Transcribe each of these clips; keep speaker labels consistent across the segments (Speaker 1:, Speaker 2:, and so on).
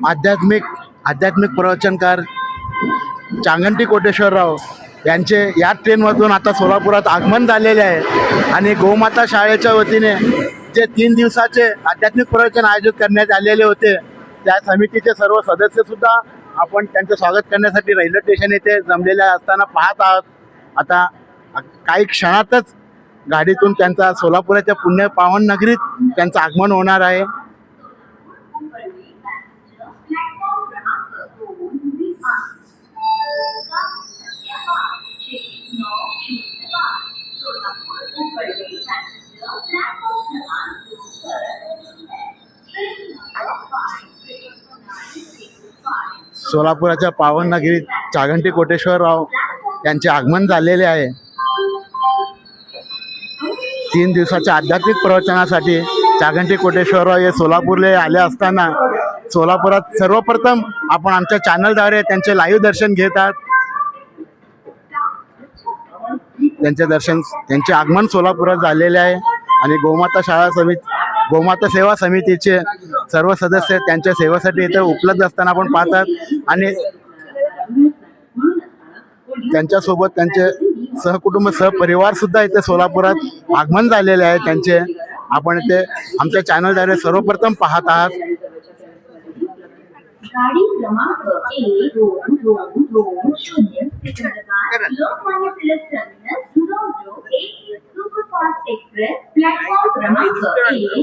Speaker 1: आध्यात्मिक आध्यात्मिक प्रवचनकार चांगंटी कोटेश्वरराव यांचे या ट्रेनमधून आता सोलापुरात आगमन झालेले आहे. आणि गोमाता शाळेच्या वतीने जे तीन दिवसाचे आध्यात्मिक प्रवचन आयोजित करण्यात आलेले होते त्या समितीचे सर्व सदस्यसुद्धा आपण त्यांचं स्वागत करण्यासाठी रेल्वे स्टेशन येथे जमलेले असताना पाहत आहोत. आता काही क्षणातच गाडीतून त्यांचा सोलापुराच्या पुण्य पावन नगरीत त्यांचं आगमन होणार आहे. सोलापुराच्या पावनगिरीत चागंटी कोटेश्वरराव यांचे आगमन झालेले आहे. तीन दिवसाच्या आध्यात्मिक प्रवचनासाठी चागंटी कोटेश्वरराव हे सोलापूरला आले असताना सोलापुरात सर्वप्रथम आपण आमच्या चॅनलद्वारे त्यांचे लाईव्ह दर्शन घेतात त्यांचे दर्शन त्यांचे आगमन सोलापुरात झालेले आहे. आणि गोमाता शाळा समिती गोमाता सेवा समितीचे सर्व सदस्य त्यांच्या सेवेसाठी इथे उपलब्ध असताना आपण पाहतात. आणि त्यांच्यासोबत त्यांचे सहकुटुंब सहपरिवार सुद्धा इथे सोलापुरात आगमन झालेले आहे. त्यांचे आपण इथे आमच्या चॅनलद्वारे सर्वप्रथम पाहत आहात.
Speaker 2: गाडी क्रमांक एक दोन दोन दोन शून्य लोकमान्य टिळक टर्मिनस दुरंतो एक सुपरफास्ट एक्सप्रेस प्लॅटफॉर्म क्रमांक एक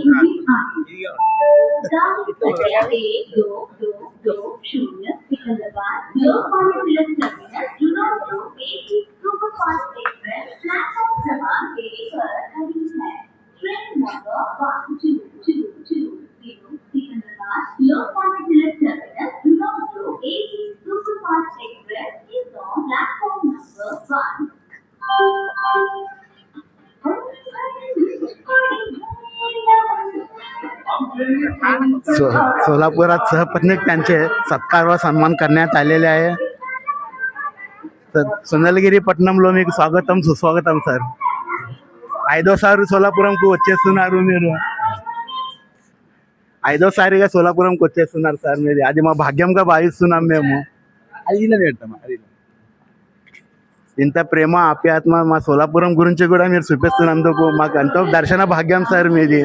Speaker 2: आहे एक दो दो दो शून्य सिकंदराबाद लोकमान्य टिळक टर्मिनस दुरंतो एक सुपरफास्ट एक्सप्रेस प्लॅटफॉर्म क्रमांक एक train number one two two two Secunderabad Lokmanya
Speaker 1: so सोलापुरात सहपत्नीक त्यांचे सत्कार व सन्मान करण्यात आलेले आहे. तर सोनलगिरी पटणमलो मी स्वागतम सुस्वागतम सर. आयदो सारू सोलापुरम को वच्चे सुनारू मेरू. ఐదోసారిగా సోలాపురంకి వచ్చేస్తున్నారు సార్ మీరు. అది మా భాగ్యంగా భావిస్తున్నాం మేము. అది ఇలా పెడతాం అది ఇలా. ఇంత ప్రేమ ఆప్యాత్మ మా సోలాపురం గురించి కూడా మీరు చూపిస్తున్నందుకు మాకు ఎంతో దర్శన భాగ్యం సార్ మీది.